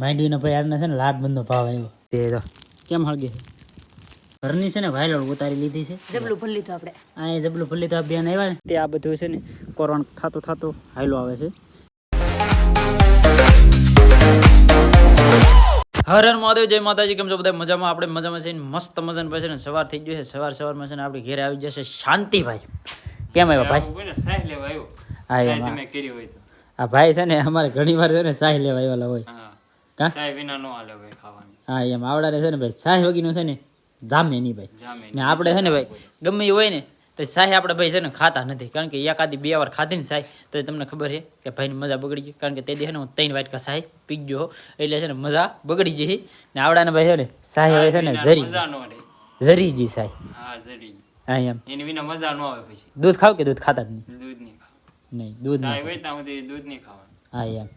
માંડવીના ભાઈ આને છે ને લાડ બંધો ભાવ આવ્યો તે તો કેમ હળગે ઘરની છે ને વાયલોડ ઉતારી લીધી છે. જબલું ભરી લીધું આપણે. આ એ જબલું ભલે તો બેન આવ્યા ને. તે આ બધું છે ને કોરોન થતું થતું હાયલો આવે છે. હર હર મહાદેવ જય માતાજી કેમ છો બધા? મજામાં? આપણે મજામાં છે મસ્ત મજાનું પછી ને સવાર થઈ ગયું છે. સવાર સવારમાં છે ને આપણે ઘેરે આવી જશે શાંતિભાઈ. કેમ આવ્યા ભાઈ? સાહેબ લેવા આવ્યો? હા આ ભાઈ છે ને અમારે ઘણી વાર છે ને સાહી લેવા આવેલા હોય. હા? વિના નો હાલે ભાઈ ખાવાનું. હા એમ આવડાને છે ને ભાઈ સાહી વગીનું છે ને જામે નહીં ભાઈ. ને આપણે છે ને ભાઈ ગમે હોય ને તો સાહી આપણે ભાઈ છે ને ખાતા નથી. કારણ કે એકાદી બે વાર ખાધી ને સાહી તો તમને ખબર છે કે ભાઈની મજા બગડી ગઈ. કારણ કે તે દે ને હું ત્રણ વાટકા સાહી પી ગયો એટલે છે ને મજા બગડી જઈ ને આવડાને ભાઈ છે ને સાહેબ હોય છે ને જરી જરી જી સાહી હા જરી હા એમ. એની વિના મજા નો આવે પછી. દૂધ ખાવ કે દૂધ ખાતા જ નહીં? દૂધ નહીં નહીં દૂધ નહીં દૂધ નહીં ખાવાનું. હા એમ.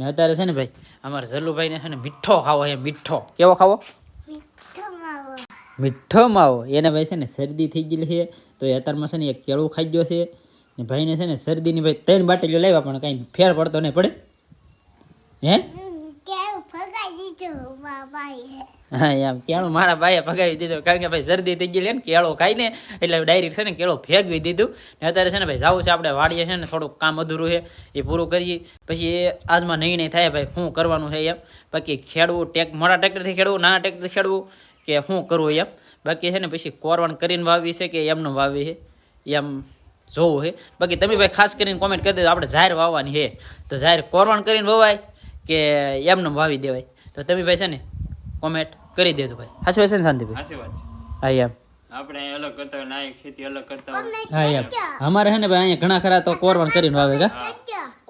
ને અત્યારે છે ને ભાઈ અમારે જલ્લુભાઈને છે ને મીઠો ખાવો એ મીઠો. કેવો ખાવો? મીઠો માવો. એને ભાઈ છે ને શરદી થઈ ગયેલી છે તો એ અત્યારમાં છે ને એક કેળું ખાઈ ગયો છે. ને ભાઈને છે ને શરદીની ભાઈ ત્રણ બાટલીઓ લાવ્યા પણ કાંઈ ફેર પડતો નહીં પડે? હે? હા એમ કેળું મારા ભાઈએ ભગાવી દીધું. કારણ કે ભાઈ શરદી થઈ ગયેલી ને કેળો ખાઈને એટલે ડાયરેક્ટ છે ને કેળો ફેંકવી દીધું. ને અત્યારે છે ભાઈ જવું છે, આપણે વાડીએ ને થોડુંક કામ અધૂરું છે, એ પૂરું કરીએ. પછી એ આજમાં નિર્ણય થાય ભાઈ શું કરવાનું છે એમ. બાકી ખેડવું, ટેક, મોટા ટ્રેક્ટરથી ખેડવું, નાના ટ્રેક્ટરથી ખેડવું, કે શું કરવું એમ. બાકી છે ને પછી કોરવણ કરીને વાવી છે કે એમનું વાવી છે, એમ જોવું છે. બાકી તમે ભાઈ ખાસ કરીને કોમેન્ટ કરી દેજો, આપણે જાહેર વાવવાની છે. તો જાહેર કોરવણ કરીને વવાય. કે એમને વાવી દેવાય. તો તમે ભાઈ છે ને કોમેન્ટ કરી દેજો ભાઈ. હાચી વાત છે ને શાંતિભાઈ? વાત છે. હા એમ. આપણે અલગ કરતા હોય ના ખેતી અલગ કરતા હોય. હા એમ. અમારે છે ને ભાઈ અહીંયા ઘણા ખરા તો કોરવણ કરીને વાવે કા?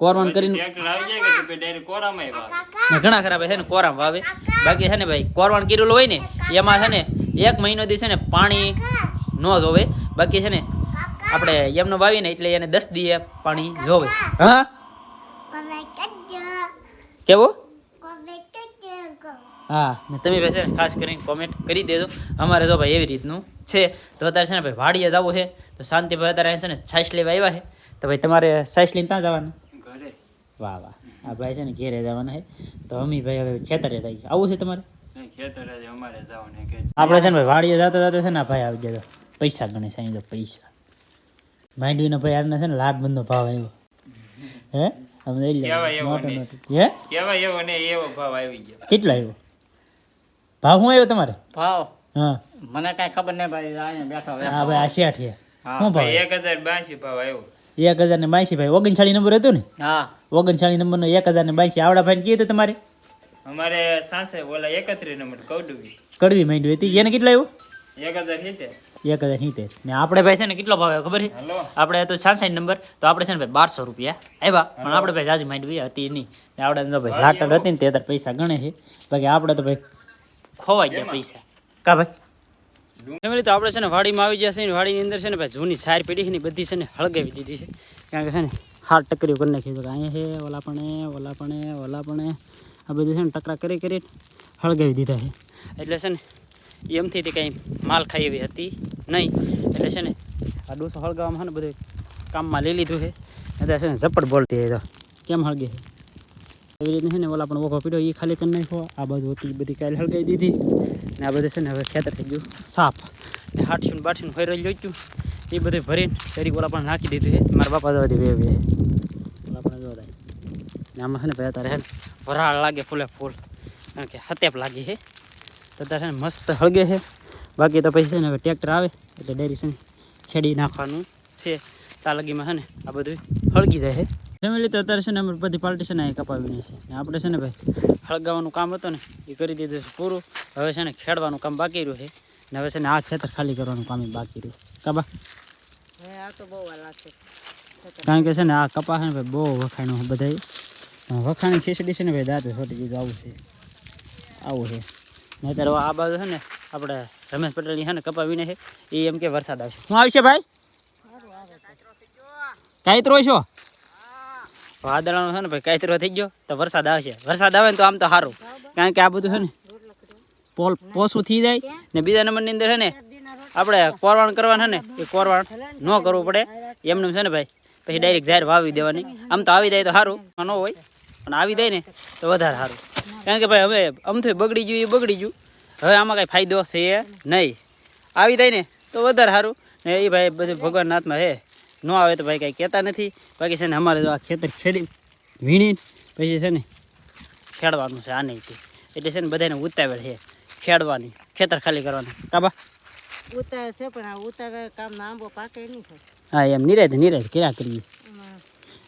કોરવણ કરીને ટ્રેક્ટર આવી જાય કે ડાયરેક્ટ કોરામાં વાવે. ને ઘણા ખરા ભાઈ છે ને કોરામ વાવે. બાકી છે ને ભાઈ કોરવણ કરેલું હોય ને એમાં છે ને એક મહિનો દી છે ને પાણી ન જોવે. બાકી છે ને આપણે એમનો વાવીને એટલે એને દસ દીએ પાણી જોવે. હા? કેવું હા? ને તમે છે ને ખાસ કરીને કોમેન્ટ કરી દેજો. અમારે તો ભાઈ એવી રીતનું છે. તો અત્યારે છે ને ભાઈ વાડીએ જવું છે. તો શાંતિભાઈ અત્યારે છે ને છાશ લેવા આવ્યા છે. તો ભાઈ તમારે છાશ લઈને ત્યાં જવાનું? ઘરે. વાહ વાહ. આ ભાઈ છે ને ઘેરે જવાના છે. તો અમી ભાઈ હવે ખેતરે થાય આવું છે તમારે? ખેતર અમારે જવાનું આપણે છે ને ભાઈ વાડીએ જતા જતા છે ને ભાઈ આવી ગયા પૈસા ગણે સાંઈ તો પૈસા. માંડવીનો ભાઈ આને છે ને લાડ બંધો ભાવ આવ્યો. હે? અમે લઈ લે કેવાય એવો. હે? ને? ભાવ આવી ગયો. કેટલો આવ્યો? ભાવ શું આવ્યો તમારે? ભાવ? હા. મને કાંઈ ખબર નહીં ભાઈ અહીંયા બેઠો હા ભાઈ આ શેઠ છે. શું ભાવ એક હજાર બાસી ભાવ આવ્યો. એક હજાર ને બાસી ભાઈ. ઓગણચાળી નંબર હતો ને? હા. ઓગણચાળી નંબરનો એક હજાર ને બાસી. આવડા ભાઈ કીધું તમારે? અમારે સાસે ઓલા એકત્રીસ નંબર કૌડુવી. કડવી માંડવી હતી. એને કેટલા આવ્યો? એક હજાર સિત્તેર ને આપણે ભાઈ છે ને કેટલો ભાવ ખબર છે આપણે તો છાસઠ નંબર તો આપણે છે ને ભાઈ બારસો રૂપિયા આવ્યા પણ આપણે ભાઈ જાજી માંડવી હતી નહીં ને આપણે તો ભાઈ લાકડ હતી ને તે અત્યારે પૈસા ગણે છે બાકી આપણે તો ભાઈ ખોવાઈ ગયા પૈસા કા ભાઈ ફેમિલી તો આપણે છે ને વાડીમાં આવી ગયા છે ને વાડીની અંદર છે ને ભાઈ જૂની સાર પેઢી છે ને બધી છે ને હળગાવી દીધી છે કારણ કે છે ને હાથ ટકરીઓ કરી નાખી તો અહીંયા છે ઓલા પણ ઓલા પણ ઓલા પણ આ બધું છે ને ટકરા કરી કરી હળગાવી દીધા છે એટલે છે ને એમથી તે કંઈ માલ ખાઈ એવી હતી નહીં. એટલે છે ને, આ ડોસો હળગાવવામાં છે ને બધું કામમાં લઈ લીધું છે. એટલે છે ને ઝપટ બોલતી તો કેમ હળગે છે? એવી રીતે છે ને ઓલા પણ ઓખો પીડ્યો એ ખાલી કરી નાખ્યો. આ બાજુ હતી બધી કાલે હળગાવી દીધી. ને આ બધું છે ને હવે ખેતર થઈ ગયું સાફ. ને હાટશું બાટશું ફરી જોઈતું એ બધું ભરીને ફરી ઓલા પણ નાખી દીધું છે. મારા બાપા જવા બધી વેવે ઓલા પણ જોતા ને આમાં છે ને ભાઈ ને વરાળ લાગે ફૂલે ફૂલ. કારણ કે હતેપ લાગી છે. તો અત્યારે છે ને મસ્ત હળગે છે બાકી તો પછી છે ને હવે ટ્રેક્ટર આવે એટલે ડેરી છે ને ખેડી નાખવાનું છે તાલગીમાં છે ને આ બધું હળગી જાય છે ફેમિલી તો અત્યારે છે ને અમે બધી પાર્ટી છે ને અહીં કપાવીને છે ને આપણે છે ને ભાઈ હળગાવાનું કામ હતું ને એ કરી દીધું છે પૂરું હવે છે ને ખેડવાનું કામ બાકી રહ્યું છે ને હવે છે ને આ ખેતર ખાલી કરવાનું કામ બાકી રહ્યું કાબા હવે આ તો બહુ લાગશે કારણ કે છે ને આ કપા છે ને ભાઈ બહુ વખાણું બધા વખાણી ખીચડી છે ને ભાઈ દાંત છોટી દીધું આવું છે આવું છે નહીતર આ બાજુ છે ને આપણે રમેશ પટેલની છે ને કપાવીને છે એ એમ કે વરસાદ આવશે. શું આવશે ભાઈ? કાયતરો છો? વાદળાનો છે ને ભાઈ કાયતરો થઈ ગયો તો વરસાદ આવશે. વરસાદ આવે ને તો આમ તો સારું. કારણ કે આ બધું છે ને પોલ પોસું થઈ જાય ને બીજા નંબરની અંદર છે ને આપણે કોરવાણ કરવાનું છે ને એ કોરવાણ ન કરવું પડે. એમને છે ને ભાઈ પછી ડાયરેક્ટ જાહેર વાવી દેવાની. આમ તો આવી જાય તો સારું. ન હોય પણ આવી દે ને તો વધારે સારું. કારણ કે ભાઈ હવે અમથું બગડી ગયું એ બગડી ગયું. હવે આમાં કાંઈ ફાયદો છે નહીં. આવી જાય ને તો વધારે સારું. ને એ ભાઈ બધું ભગવાનના હાથમાં હે ન આવે તો ભાઈ કાંઈ કહેતા નથી. બાકી છે ને અમારે આ ખેતર ખેડી વીણી પછી છે ને ખેડવાનું છે આ નહીં એટલે છે ને બધાને ઉતાવળ છે ખેડવાની ખેતર ખાલી કરવાની. કાબા ઉતાવળ છે પણ આ ઉતાર કામ આંબો પાકે નહીં. હા એમ નિરાય નિરાય ક્યાં કરીએ.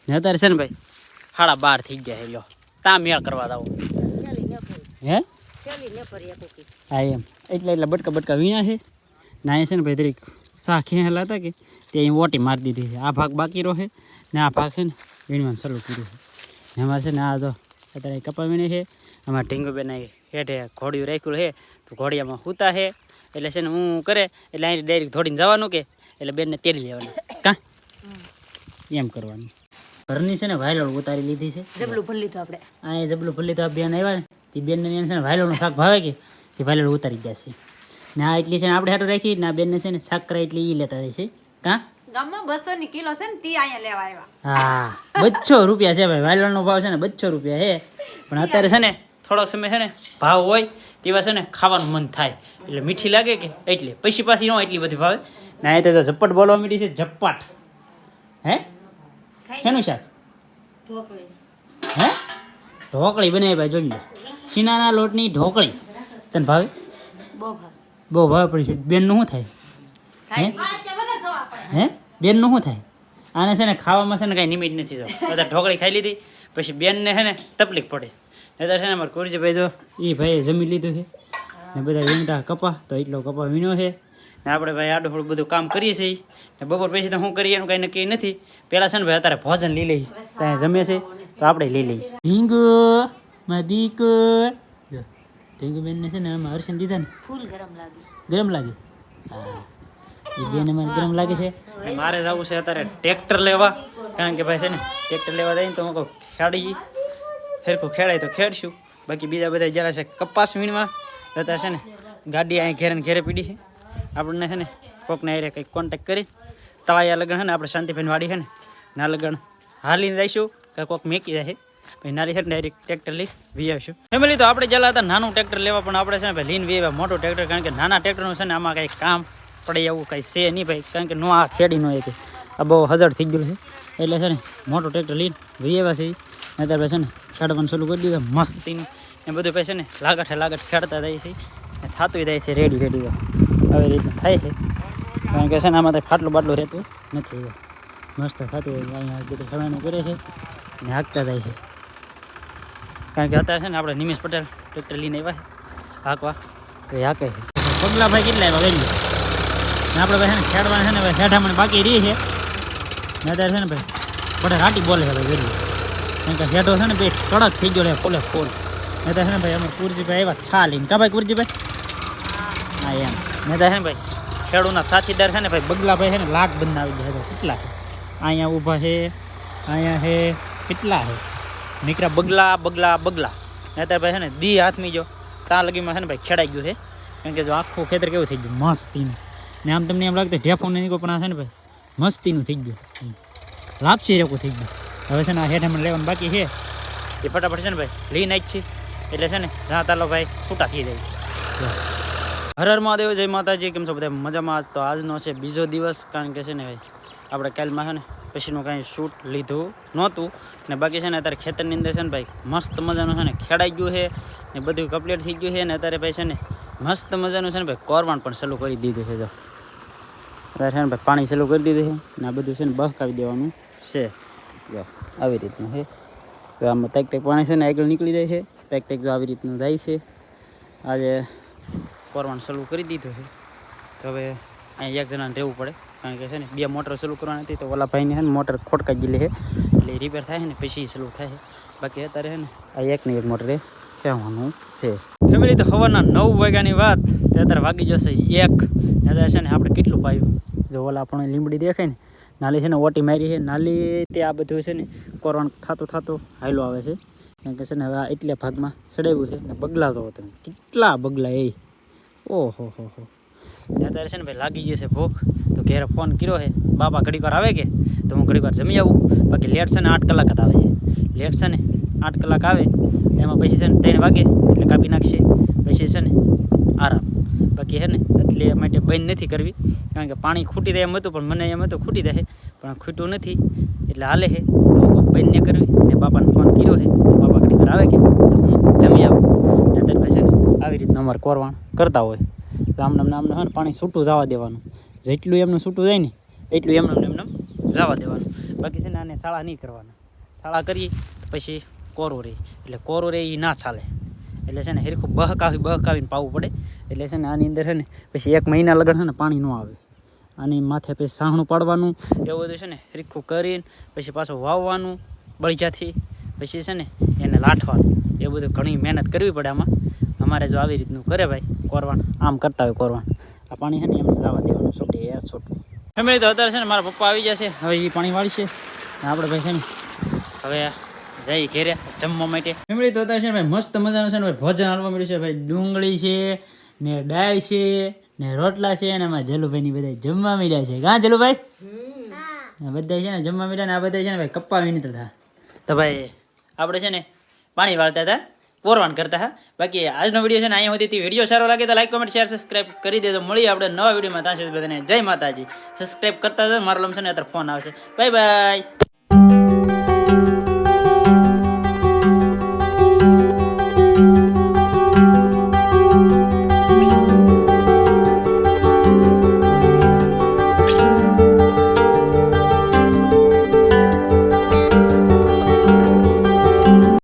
ને અત્યારે છે ને ભાઈ સાડા બાર થઈ ગયા લ્યો. તા મેળ કરવા દાવો. ચાલી હે? ચાલી હા એમ. એટલે એટલે બટકા બટકા વીણા છે. નાય છે ને ભાઈ દરેક સા ખેંચેલા હતા કે? તે અહીં ઓટી મારી દીધી છે. આ ભાગ બાકી રહે ને આ ભાગ છે ને વીણવાનું શરૂ કર્યું છે. એમાં છે ને આ તો અત્યારે કપા વીણે છે. આમાં ઢીંગુબેન હેઠે ઘોડિયું રાખ્યું છે. તો ઘોડિયામાં સૂતા છે. એટલે છે ને હું કરે એટલે અહીં ડાયરેક્ટ ધોડીને જવાનું કે એટલે બેનને તેડી લેવાનું. કાં? એમ કરવાનું. ઘરની છે ને વાયલોળ ઉતારી લીધી છે. જબલું ભરી લીધું આપણે. આ એ જબલું ભલ્લી તો આ બેન આવ્યા ને તે બેનને એમ છે ને વાયલોળનું શાક ભાવે કે તે વાયલોળ ઉતારી જશે ને આ એટલી છે ને આપણે હાટું રાખી ને આ બેનને છે ને શાક કરાય એટલી એ લેતા જાય છે. કાં? ગામમાં બસો ની કિલો છે ને તી અહીંયા લેવા આવ્યા. હા બચ્ચો રૂપિયા છે ભાઈ વાયલોળનો ભાવ છે ને બચ્ચો રૂપિયા છે. પણ અત્યારે છે ને થોડોક સમય છે ને ભાવ હોય તેવા છે ને ખાવાનું મન થાય. એટલે મીઠી લાગે કે એટલે. પછી પાછી ન એટલી બધી ભાવે. ના એ તો ઝપટ બોલવા મીઠી છે ઝપ્પાટ હે? શેનું શાક? હે? ઢોકળી બનાવી ભાઈ જોઈ લો. શીનાના લોટની ઢોકળી. તને ભાવે? બહુ ભાવ. પડી છે બેનનું શું થાય? હે? હે? બેનનું શું થાય? આને છે ને ખાવામાં છે ને કાંઈ નિમિટ નથી તો બધા ઢોકળી ખાઈ લીધી પછી બેનને છે ને તકલીફ પડે. નહીતર છે ને અમારે કુરજીભાઈ તો એ ભાઈએ જમી લીધું છે. ને બધા વીણતા કપા તો એટલો કપા વીણ્યો છે. ને આપણે ભાઈ આડું થોડું બધું કામ કરીએ છીએ. ને બપોર પછી તો શું કરીએ એનું કંઈ નક્કી નથી. પહેલાં છે ને ભાઈ અત્યારે ભોજન લઈ લઈએ. ત્યાં જમે છે તો આપણે લઈ લઈએ. ઢીંગુ માં દીકો ઢીંગુ બેનને છે ને આમાં હર્ષણ દીધા ને. ફૂલ ગરમ લાગે. ગરમ લાગે? હા. એ બેન મને ગરમ લાગે છે. મારે જવું છે અત્યારે ટ્રેક્ટર લેવા. કારણ કે ભાઈ છે ને ટ્રેક્ટર લેવા જાય ને તો હું કહું ખેડી. ફેરખું ખેડાય તો ખેડશું. બાકી બીજા બધા જરા છે કપાસ વીણવા. જતા છે ને ગાડી અહીં ઘેરે ઘેરે પીડી છે. આપણને છે ને કોકને હારે કંઈક કોન્ટેક્ટ કરી, તળાયા લગ્ન છે ને, આપણે શાંતિભાઈ વાડી છે ને, ના લગન હાલીને જઈશું કે કોક મેકી જાય. પછી નારી છે ને ડાયરેક્ટ ટ્રેક્ટર લઈ વી આવીશું. ફેમિલી તો આપણે જલા હતા નાનું ટ્રેક્ટર લેવા, પણ આપણે છે ને ભાઈ લીન વી આવ્યા મોટું ટ્રેક્ટર કારણ કે નાના ટ્રેક્ટરનું છે ને આમાં કંઈ કામ પડે એવું કંઈ છે નહીં ભાઈ, કારણ કે નો આ ખેડી નો એક. આ બહુ હજાર થઈ ગયું છે. એટલે છે ને મોટું ટ્રેક્ટર લઈને વી આવ્યા છે નહીતર ભાઈ છે ને ખેડવાનું શરૂ કરી દીધું, મસ્તીનું. એ બધું પછી છે ને લાગઠે લાગઠ ખેડતા જાય છે. થતું જાય છે, રેડી રેડી. આવી રીતના થાય છે. કારણ કે છે ને આમાં ફાટલું બાટલું રહેતું નથી. મસ્ત થતું હોય અહીંયા બધું ખાવાનું કરે છે અને હાંકતા જાય છે. કારણ કે અત્યારે છે ને આપણે નિમેશ પટેલ ટ્રેક્ટર લઈને આવ્યા હાંકવા. તો એ હાંકે છે. પગલા ભાઈ કેટલા આવ્યા ગઈ ને આપણે ભાઈ છે ને ખેડવા છે ને ભાઈ હેઠામણ બાકી રહી છે. ને અત્યારે છે ને ભાઈ બધા રાટી બોલે છે ભાઈ વેરી કારણ કે હેઠો છે ને ભાઈ કડક થઈ ગયો ફોલ ફૂલ ને તો છે ને ભાઈ અમે કુરજીભાઈ આવ્યા છા લઈને કા ભાઈ કુરજીભાઈ? હા, એમ. ને હે ને ભાઈ, ખેડૂના સાથીદાર છે ને ભાઈ, બગલાભાઈ છે ને લાખ બનાવી દે કેટલા છે અહીંયા ઊભા છે અહીંયા છે કેટલા છે નીકળ્યા બગલા બગલા બગલા. નહીં અત્યારે ભાઈ છે ને, દી હાથમી જો. ત્યાં લગીમાં છે ને ભાઈ ખેડાઈ ગયું છે કારણ કે જો આખું ખેતર કેવું થઈ ગયું? મસ્તીનું. ને આમ તમને એમ લાગતું ઢેફો નહીં નીકળો, પણ આ છે ને ભાઈ, મસ્તીનું થઈ ગયું. લાપસી રેકું થઈ ગયું. હવે છે ને આ મને લેવાનું બાકી છે. એ ફટાફટ છે ને ભાઈ, લઈ નાખ છે એટલે છે ને જ્યાં તાલો ભાઈ, છૂટા થઈ જાય. હર મહાદેવ જય માતાજી કેમ છો બધા મજામાં તો આજનો છે બીજો દિવસ કારણ કે છે ને ભાઈ આપણે કાલમાં છે ને પછીનું કાંઈ શૂટ લીધું નહોતું ને બાકી છે ને અત્યારે ખેતરની અંદર છે ને ભાઈ મસ્ત મજાનું છે ને ખેડાઈ ગયું છે ને બધું કમ્પ્લીટ થઈ ગયું છે ને અત્યારે ભાઈ છે ને મસ્ત મજાનું છે ને ભાઈ કોરવાણ પણ ચાલુ કરી દીધું છે જો અત્યારે છે ને ભાઈ પાણી ચાલુ કરી દીધું છે ને આ બધું છે ને બહકાવી દેવાનું છે જો આવી રીતનું છે તો આમાં તેક તેક પાણી છે ને આગળ નીકળી જાય છે તેક તેક જો આવી રીતનું જાય છે આજે કોરવાણ ચાલુ કરી દીધું છે. તો હવે અહીં એક જણાને રહેવું પડે. કારણ કે છે ને, બે મોટર ચાલુ કરવાની હતી તો ઓલા ભાઈને છે ને મોટર ખોટકાઈ ગયેલી છે. એટલે રિપેર થાય ને, પછી ચાલુ થાય બાકી અત્યારે છે ને, આ એકની એક મોટરે કહેવાનું છે. ફેમિલી તો હવાના નવ વાગ્યાની વાત. અત્યારે વાગી જશે એક. અત્યારે છે ને, આપણે કેટલું પાયું? જો ઓલા આપણને લીમડી દેખાય ને, નાલી છે ને, ઓટી મારી છે. નાલી તે આ બધું છે ને કોરવાણ થતું થતું હાયલો આવે છે. કારણ કે છે ને, હવે આ એટલા ભાગમાં ચડાવ્યું છે ને બગલા તો તમે કેટલા બગલા એ? ઓહો, હો હો. ને અત્યારે છે ને ભાઈ લાગી જશે ભૂખ. તો ઘેર ફોન કર્યો છે બાપા ઘડીક વાર આવે કે? તો હું ઘડીક જમી આવું. બાકી લેટ છે ને આઠ કલાક જ આવે છે. લેટ છે ને આઠ કલાક આવે. એમાં પછી છે ને ત્રણ વાગે એટલે કાપી નાખશે. પછી છે ને આરામ. બાકી હે ને એટલે માટે બંધ નથી કરવી. કારણ કે પાણી ખૂટી જાય એમ હતું, પણ મને એમ હતું ખૂટી જાય પણ ખૂટ્યું નથી. એટલે હાલે છે. તો બંધ નહીં કરવી. ને બાપાને ફોન કર્યો છે બાપા ઘડી ઘર આવે કે? તો હું જમી આવું. ને આવી રીતના અમારે કોરવાણ કરતા હોય. તો આમને આમને હોય ને પાણી છૂટું જવા દેવાનું. જેટલું એમનું છૂટું જાય ને, એટલું એમનું એમને જવા દેવાનું. બાકી છે ને આને શાળા નહીં કરવાના. શાળા કરીએ પછી કોરો રહે. એટલે કોરો રહે એ ના ચાલે. એટલે છે ને હેરખું બહકાવી, બહકાવીને પાવું પડે. એટલે છે ને આની અંદર છે ને પછી એક મહિના લગન છે ને પાણી ન આવે. આની માથે પછી સાહણું પાડવાનું, એવું બધું છે ને હેરખું કરીને પછી પાછું વાવવાનું બળીજાથી પછી છે ને એને લાઠવાનું. એ બધું ઘણી મહેનત કરવી પડે આમાં. અમારે જો આવી રીતનું કરે ભાઈ કોરવાણ. આમ કરતા હોય કોરવાણ. આ પાણી છે ને એમને લાવવા દેવાનું. છૂટે એ છોટું. ફેમિલી તો અત્યારે છે ને મારા પપ્પા આવી જશે હવે એ પાણી વાળશે છે. આપણે ભાઈ છે ને હવે જઈ ઘેરે જમવા માટે. ફેમિલી તો અત્યારે છે ને ભાઈ મસ્ત મજાનું છે ને ભાઈ ભોજન હાલવા મળ્યું છે. ભાઈ ડુંગળી છે ને ડાળ છે ને રોટલા છે અને એમાં જલુભાઈ ની બધા જમવા મળ્યા છે. કાં જલુભાઈ? બધા છે ને જમવા મળ્યા ને આ બધા છે ને ભાઈ કપ્પા વિનતા હતા તો ભાઈ આપણે છે ને પાણી વાળતા હતા. કોરવાન કરતા હા. બાકી આજનો વીડિયો છે ને અહીંયા સુધી વીડિયો સારો લાગે તો લાઈક કમેન્ટ શેર સબસ્ક્રાઈબ કરી દેજો. મળી આપણે નવા વિડીયોમાં. ત્યાં સુધી બધાને જય માતાજી. સબસ્ક્રાઈબ કરતા જ મારો લમશે ને અત્યારે ફોન આવશે. Bye bye